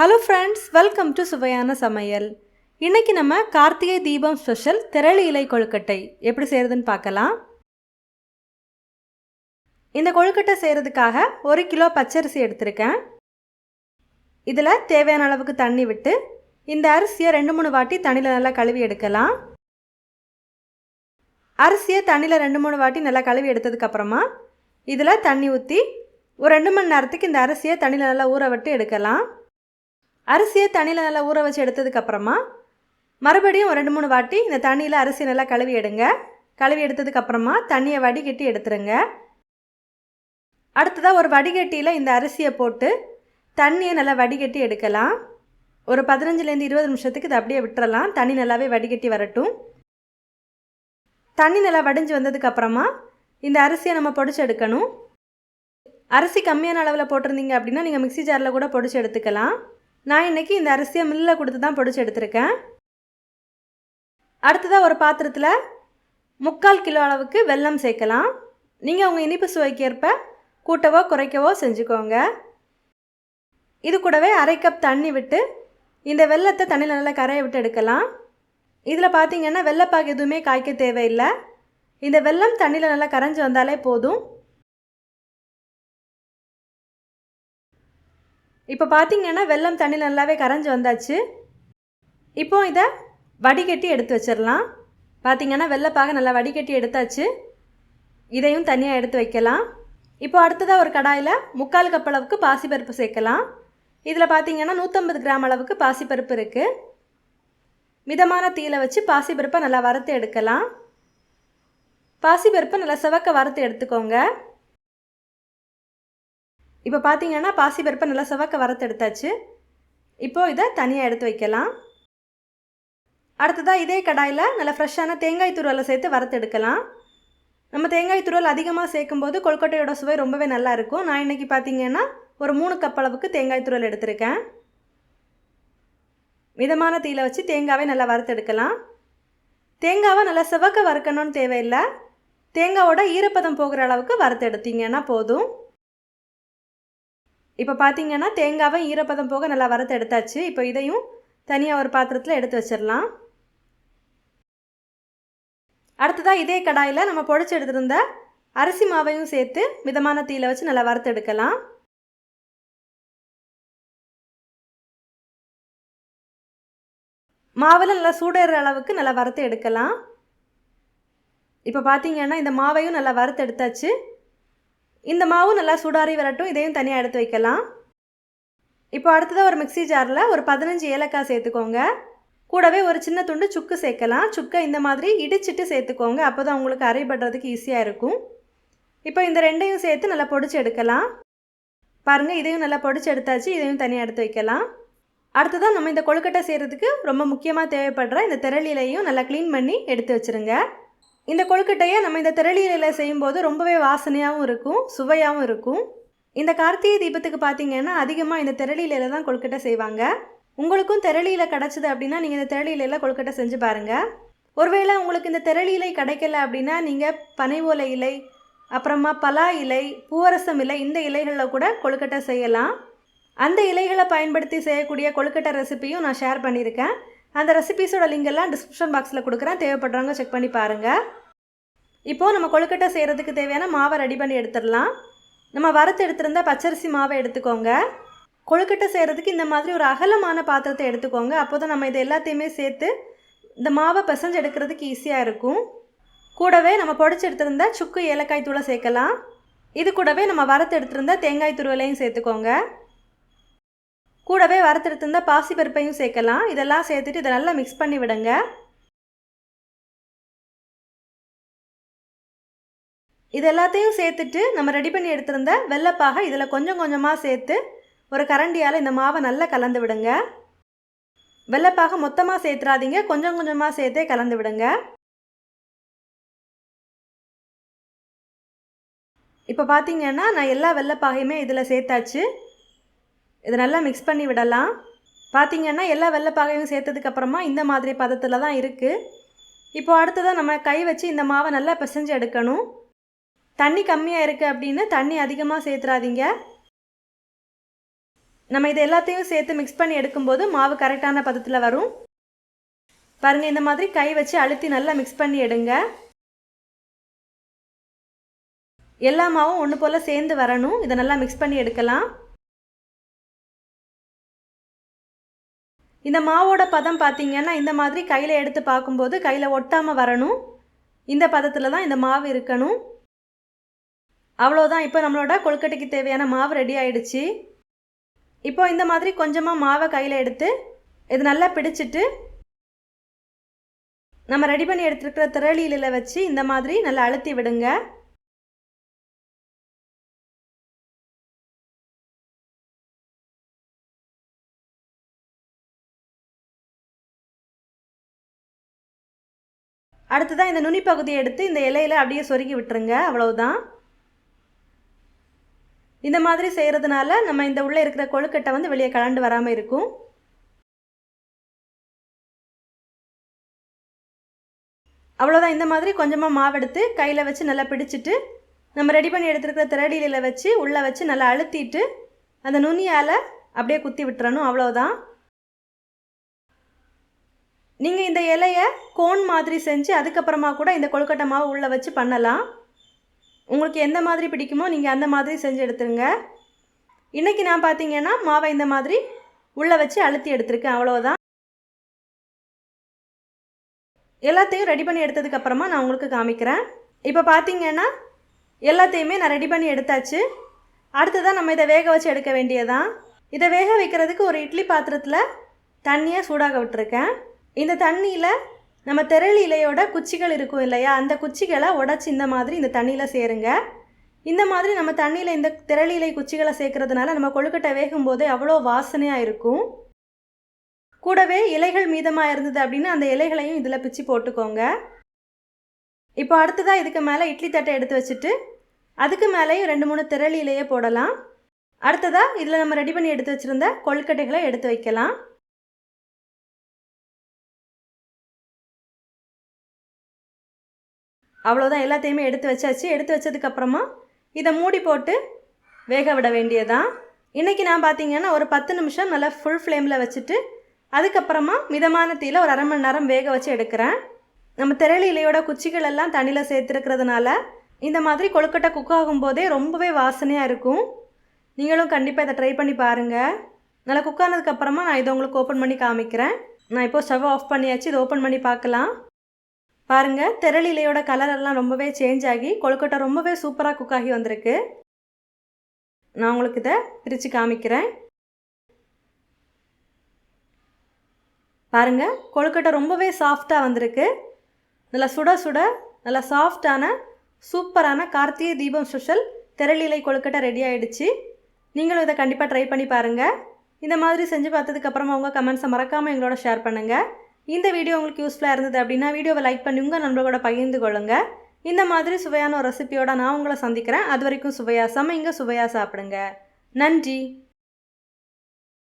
Hello friends welcome to சுவையான சமையல் இன்றைக்கி நம்ம கார்த்திகை தீபம் ஸ்பெஷல் திரளி இலை கொழுக்கட்டை எப்படி செய்கிறதுன்னு பார்க்கலாம். இந்த கொழுக்கட்டை செய்கிறதுக்காக ஒரு கிலோ பச்சரிசி எடுத்திருக்கேன். இதில் தேவையான அளவுக்கு தண்ணி விட்டு இந்த அரிசியை ரெண்டு மூணு வாட்டி தண்ணியில் நல்லா கழுவி எடுக்கலாம். அரிசியை தண்ணியில் ரெண்டு மூணு வாட்டி நல்லா கழுவி எடுத்ததுக்கப்புறமா இதில் தண்ணி ஊற்றி ஒரு ரெண்டு மணி நேரத்துக்கு இந்த அரிசியை தண்ணியில் நல்லா ஊற விட்டு எடுக்கலாம். அரிசியை தண்ணியில் நல்லா ஊற வச்சு எடுத்ததுக்கப்புறமா மறுபடியும் ரெண்டு மூணு வாட்டி இந்த தண்ணியில் அரிசியை நல்லா கழுவி எடுங்க. கழுவி எடுத்ததுக்கப்புறமா தண்ணியை வடிகட்டி எடுத்துருங்க. அடுத்ததாக ஒரு வடிகட்டியில் இந்த அரிசியை போட்டு தண்ணியை நல்லா வடிகட்டி எடுக்கலாம். ஒரு பதினஞ்சுலேருந்து இருபது நிமிஷத்துக்கு இதை அப்படியே விட்டுறலாம். தண்ணி நல்லாவே வடிகட்டி வரட்டும். தண்ணி நல்லா வடிஞ்சு வந்ததுக்கப்புறமா இந்த அரிசியை நம்ம பொடிச்சு எடுக்கணும். அரிசி கம்மியான அளவில் போட்டிருந்தீங்க அப்படின்னா நீங்கள் மிக்சி ஜாரில் கூட பொடிச்சு எடுத்துக்கலாம். நான் இன்றைக்கி இந்த அரிசியை மில்லில் கொடுத்து தான் பிடிச்சி எடுத்திருக்கேன். அடுத்ததாக ஒரு பாத்திரத்தில் முக்கால் கிலோ அளவுக்கு வெல்லம் சேர்க்கலாம். நீங்கள் உங்கள் இனிப்பு சுவைக்கேற்ப கூட்டவோ குறைக்கவோ செஞ்சுக்கோங்க. இது கூடவே அரை கப் தண்ணி விட்டு இந்த வெள்ளத்தை தண்ணியில் நல்லா கரையை விட்டு எடுக்கலாம். இதில் பார்த்தீங்கன்னா வெள்ளைப்பாகு எதுவுமே காய்க்க தேவையில்லை. இந்த வெல்லம் தண்ணியில் நல்லா கரைஞ்சி வந்தாலே போதும். இப்போ பார்த்தீங்கன்னா வெள்ளம் தண்ணி நல்லாவே கரைஞ்சி வந்தாச்சு. இப்போ இதை வடிகட்டி எடுத்து வச்சிடலாம். பார்த்தீங்கன்னா வெள்ளைப்பாக நல்லா வடிகட்டி எடுத்தாச்சு. இதையும் தனியாக எடுத்து வைக்கலாம். இப்போ அடுத்ததாக ஒரு கடாயில் முக்கால் கப் அளவுக்கு பாசிப்பருப்பு சேர்க்கலாம். இதில் பார்த்தீங்கன்னா நூற்றம்பது கிராம் அளவுக்கு பாசிப்பருப்பு இருக்குது மிதமான தீயில வச்சு பாசிப்பருப்பை நல்லா வறுத்து எடுக்கலாம். பாசிப்பருப்பை நல்லா செவக்க வறுத்து எடுத்துக்கோங்க. இப்போ பார்த்தீங்கன்னா பாசிப்பருப்பை நல்லா செவக்க வறுத்து எடுத்தாச்சு. இப்போது இதை தனியாக எடுத்து வைக்கலாம். அடுத்ததாக இதே கடாயில் நல்லா ஃப்ரெஷ்ஷான தேங்காய் துருவலை சேர்த்து வறுத்து எடுக்கலாம். நம்ம தேங்காய் துருவல் அதிகமாக சேர்க்கும்போது கொழுக்கட்டையோட சுவை ரொம்பவே நல்லா இருக்கும். நான் இன்றைக்கி பார்த்தீங்கன்னா ஒரு மூணு கப் அளவுக்கு தேங்காய் துருவல் எடுத்திருக்கேன். மிதமான தீயில் வச்சு தேங்காவை நல்லா வறுத்து எடுக்கலாம். தேங்காவை நல்லா செவக்க வறுக்கணும்னு தேவையில்லை. தேங்காவோட ஈரப்பதம் போகிற அளவுக்கு வறுத்தெடுத்தீங்கன்னா போதும். இப்போ பார்த்தீங்கன்னா தேங்காவை ஈரப்பதம் போக நல்லா வறுத்து எடுத்தாச்சு. இப்போ இதையும் தனியாக ஒரு பாத்திரத்தில் எடுத்து வச்சிடலாம். அடுத்ததாக இதே கடாயில் நம்ம பொடிச்சு எடுத்திருந்த அரிசி மாவையும் சேர்த்து மிதமான தீயில் வச்சு நல்லா வறுத்து எடுக்கலாம். மாவில் நல்லா சூடேற அளவுக்கு நல்லா வறுத்து எடுக்கலாம். இப்போ பார்த்தீங்கன்னா இந்த மாவையும் நல்லா வறுத்து எடுத்தாச்சு. இந்த மாவும் நல்லா சூடாரி வரட்டும் இதையும் தனியாக எடுத்து வைக்கலாம். இப்போ அடுத்ததாக ஒரு மிக்சி ஜாரில் ஒரு பதினஞ்சு ஏலக்காய் சேர்த்துக்கோங்க. கூடவே ஒரு சின்ன துண்டு சுக்கு சேர்க்கலாம். சுக்கை இந்த மாதிரி இடிச்சிட்டு சேர்த்துக்கோங்க. அப்போ தான் உங்களுக்கு அரைபடுறதுக்கு ஈஸியாக இருக்கும். இப்போ இந்த ரெண்டையும் சேர்த்து நல்லா பொடிச்சு எடுக்கலாம். பாருங்கள் இதையும் நல்லா பொடிச்சு எடுத்தாச்சு. இதையும் தனியாக எடுத்து வைக்கலாம். அடுத்ததாக நம்ம இந்த கொழுக்கட்டை செய்கிறதுக்கு ரொம்ப முக்கியமாக தேவைப்படுற இந்த திரளிலையும் நல்லா க்ளீன் பண்ணி எடுத்து வச்சுருங்க. இந்த கொழுக்கட்டையை நம்ம இந்த திரளியில் செய்யும்போது ரொம்பவே வாசனையாகவும் இருக்கும் சுவையாகவும் இருக்கும். இந்த கார்த்திகை தீபத்துக்கு பார்த்தீங்கன்னா அதிகமாக இந்த திரளியில தான் கொழுக்கட்டை செய்வாங்க. உங்களுக்கும் திரளியில் கிடச்சிது அப்படின்னா நீங்கள் இந்த திரளியில கொழுக்கட்டை செஞ்சு பாருங்கள் ஒருவேளை உங்களுக்கு இந்த திரளியிலை கிடைக்கல அப்படின்னா நீங்கள் பனை ஓலை இலை அப்புறமா பலா இலை பூவரசம் இலை இந்த இலைகளில் கூட கொழுக்கட்டை செய்யலாம். அந்த இலைகளை பயன்படுத்தி செய்யக்கூடிய கொழுக்கட்டை ரெசிப்பியும் நான் ஷேர் பண்ணியிருக்கேன். அந்த ரெசிபீஸோட லிங்க் எல்லாம் டிஸ்கிரிப்ஷன் பாக்ஸில் கொடுக்குறேன். தேவைப்படுறவங்க செக் பண்ணி பாருங்கள் இப்போது நம்ம கொழுக்கட்டை செய்கிறதுக்கு தேவையான மாவை ரெடி பண்ணி எடுத்துடலாம். நம்ம வறுத்து எடுத்திருந்த பச்சரிசி மாவை எடுத்துக்கோங்க. கொழுக்கட்டை செய்கிறதுக்கு இந்த மாதிரி ஒரு அகலமான பாத்திரத்தை எடுத்துக்கோங்க. அப்போ தான் நம்ம இது எல்லாத்தையுமே சேர்த்து இந்த மாவை பிசைஞ்சு எடுக்கிறதுக்கு ஈஸியாக இருக்கும். கூடவே நம்ம பொடிச்சு எடுத்திருந்த சுக்கு ஏலக்காய் தூளை சேர்க்கலாம். இது கூடவே நம்ம வறுத்து எடுத்திருந்த தேங்காய் துருவலையும் சேர்த்துக்கோங்க. கூடவே வறுத்தெடுத்திருந்த பாசி பருப்பையும் சேர்க்கலாம். இதெல்லாம் சேர்த்துட்டு இதை நல்லா மிக்ஸ் பண்ணி விடுங்க. இது எல்லாத்தையும் சேர்த்துட்டு நம்ம ரெடி பண்ணி எடுத்திருந்த வெள்ளைப்பாக இதில் கொஞ்சம் கொஞ்சமாக சேர்த்து ஒரு கரண்டியால் இந்த மாவை நல்லா கலந்து விடுங்க. வெள்ளைப்பாக மொத்தமாக சேர்த்துறாதீங்க. கொஞ்சம் கொஞ்சமாக சேர்த்தே கலந்து விடுங்க. இப்போ பார்த்தீங்கன்னா நான் எல்லா வெள்ளைப்பாகையுமே இதில் சேர்த்தாச்சு. இதை நல்லா மிக்ஸ் பண்ணி விடலாம். பார்த்திங்கன்னா எல்லா வெள்ளைப்பாகையும் சேர்த்ததுக்கப்புறமா இந்த மாதிரி பதத்தில் தான் இருக்குது இப்போ அடுத்ததாக நம்ம கை வச்சு இந்த மாவை நல்லா பிசைஞ்சு எடுக்கணும். தண்ணி கம்மியாக இருக்குது அப்படின்னு தண்ணி அதிகமாக சேர்த்துறாதீங்க. நம்ம இது எல்லாத்தையும் சேர்த்து மிக்ஸ் பண்ணி எடுக்கும்போது மாவு கரெக்டான பதத்தில் வரும். பாருங்கள் இந்த மாதிரி கை வச்சு அழுத்தி நல்லா மிக்ஸ் பண்ணி எடுங்க. எல்லா மாவும் ஒன்று போல் சேர்ந்து வரணும். இதை நல்லா மிக்ஸ் பண்ணி எடுக்கலாம். இந்த மாவோட பதம் பார்த்தீங்கன்னா இந்த மாதிரி கையில் எடுத்து பார்க்கும்போது கையில் ஒட்டாமல் வரணும். இந்த பதத்தில் தான் இந்த மாவு இருக்கணும். அவ்வளோதான் இப்போ நம்மளோட கொழுக்கட்டைக்கு தேவையான மாவு ரெடி ஆயிடுச்சு. இப்போ இந்த மாதிரி கொஞ்சமாக மாவை கையில் எடுத்து இது நல்லா பிடிச்சிட்டு நம்ம ரெடி பண்ணி எடுத்துருக்கிற திரளியில் வச்சு இந்த மாதிரி நல்லா அழுத்தி விடுங்க. அடுத்ததாக இந்த நுனி பகுதியை எடுத்து இந்த இலையில அப்படியே சொருகி விட்டுருங்க. அவ்வளவுதான். இந்த மாதிரி செய்கிறதுனால நம்ம இந்த உள்ளே இருக்கிற கொழுக்கட்டை வந்து வெளியே கலண்டு வராமல் இருக்கும். அவ்வளோதான் இந்த மாதிரி கொஞ்சமாக மாவெடுத்து கையில் வச்சு நல்லா பிடிச்சிட்டு நம்ம ரெடி பண்ணி எடுத்துருக்கிற திரடியில் வச்சு உள்ளே வச்சு நல்லா அழுத்திட்டு அந்த நுனியால் அப்படியே குத்தி விட்டுறணும். அவ்வளோதான் நீங்கள் இந்த இலையை கோன் மாதிரி செஞ்சு அதுக்கப்புறமா கூட இந்த கொழுக்கட்டை மாவு உள்ளே வச்சு பண்ணலாம். உங்களுக்கு எந்த மாதிரி பிடிக்குமோ நீங்கள் அந்த மாதிரி செஞ்சு எடுத்துருங்க. இன்றைக்கி நான் பார்த்தீங்கன்னா மாவை இந்த மாதிரி உள்ளே வச்சு அழுத்தி எடுத்திருக்கேன். அவ்வளோதான் எல்லாத்தையும் ரெடி பண்ணி எடுத்ததுக்கப்புறமா நான் உங்களுக்கு காமிக்கிறேன். இப்போ பார்த்தீங்கன்னா எல்லாத்தையுமே நான் ரெடி பண்ணி எடுத்தாச்சு. அடுத்ததான் நம்ம இதை வேக வச்சு எடுக்க வேண்டியதான் இதை வேக வைக்கிறதுக்கு ஒரு இட்லி பாத்திரத்தில் தண்ணியை சூடாக விட்டுருக்கேன். இந்த தண்ணியில் நம்ம திரளி இலையோட குச்சிகள் இருக்கும் இல்லையா? அந்த குச்சிகளை உடச்சி இந்த மாதிரி இந்த தண்ணியில் சேருங்க. இந்த மாதிரி நம்ம தண்ணியில் இந்த திரள் இலை குச்சிகளை சேர்க்கறதுனால நம்ம கொழுக்கட்டை வேகும்போதே அவ்வளோ வாசனையாக இருக்கும். கூடவே இலைகள் மீதமாக இருந்தது அப்படின்னு அந்த இலைகளையும் இதில் பிச்சு போட்டுக்கோங்க. இப்போ அடுத்ததாக இதுக்கு மேலே இட்லி தட்டை எடுத்து வச்சுட்டு அதுக்கு மேலேயும் ரெண்டு மூணு திரளி இலையை போடலாம். அடுத்ததாக இதில் நம்ம ரெடி பண்ணி எடுத்து வச்சுருந்த கொழுக்கட்டைகளை எடுத்து வைக்கலாம். அவ்வளோதான் எல்லாத்தையுமே எடுத்து வச்சாச்சு. எடுத்து வச்சதுக்கப்புறமா இதை மூடி போட்டு வேக விட வேண்டியதான் இன்றைக்கி நான் பார்த்தீங்கன்னா ஒரு பத்து நிமிஷம் நல்லா ஃபுல் ஃப்ளேமில் வச்சுட்டு அதுக்கப்புறமா மிதமான தீயில் ஒரு அரை மணி நேரம் வேக வச்சு எடுக்கிறேன். நம்ம திரளி இலையோட குச்சிகள் எல்லாம் தண்ணியில் சேர்த்துருக்கிறதுனால இந்த மாதிரி கொழுக்கட்டை குக் ஆகும்போதே ரொம்பவே வாசனையாக இருக்கும். நீங்களும் கண்டிப்பாக இதை ட்ரை பண்ணி பாருங்கள் நல்லா குக் ஆனதுக்கப்புறமா நான் இதை உங்களுக்கு ஓப்பன் பண்ணி காமிக்கிறேன். நான் இப்போது ஸ்டவ் ஆஃப் பண்ணியாச்சு. இதை ஓப்பன் பண்ணி பார்க்கலாம். பாருங்கள் திரளிலையோட கலர் எல்லாம் ரொம்பவே சேஞ்ச் ஆகி கொழுக்கட்டை ரொம்பவே சூப்பராக குக் ஆகி வந்திருக்கு. நான் உங்களுக்கு இதை பிரித்து காமிக்கிறேன். பாருங்கள் கொழுக்கட்டை ரொம்பவே சாஃப்டாக வந்திருக்கு. நல்லா சுட சுட நல்லா சாஃப்டான சூப்பரான கார்த்திகை தீபம் ஸ்பெஷல் திரளிலை கொழுக்கட்டை ரெடி ஆகிடுச்சு நீங்களும் இதை கண்டிப்பாக ட்ரை பண்ணி பாருங்கள் இந்த மாதிரி செஞ்சு பார்த்ததுக்கப்புறமா உங்கள் கமெண்ட்ஸை மறக்காமல் எங்களோட ஷேர் பண்ணுங்கள் இந்த வீடியோ உங்களுக்கு யூஸ்ஃபுல்லாக இருந்தது அப்படின்னா வீடியோவை லைக் பண்ணி உங்கள் நண்பர்களோட பகிர்ந்து கொள்ளுங்கள் இந்த மாதிரி சுவையான ஒரு ரெசிபியோட நான் உங்களை சந்திக்கிறேன். அது வரைக்கும் சுவையாக சமைங்க சுவையாக சாப்பிடுங்க. நன்றி.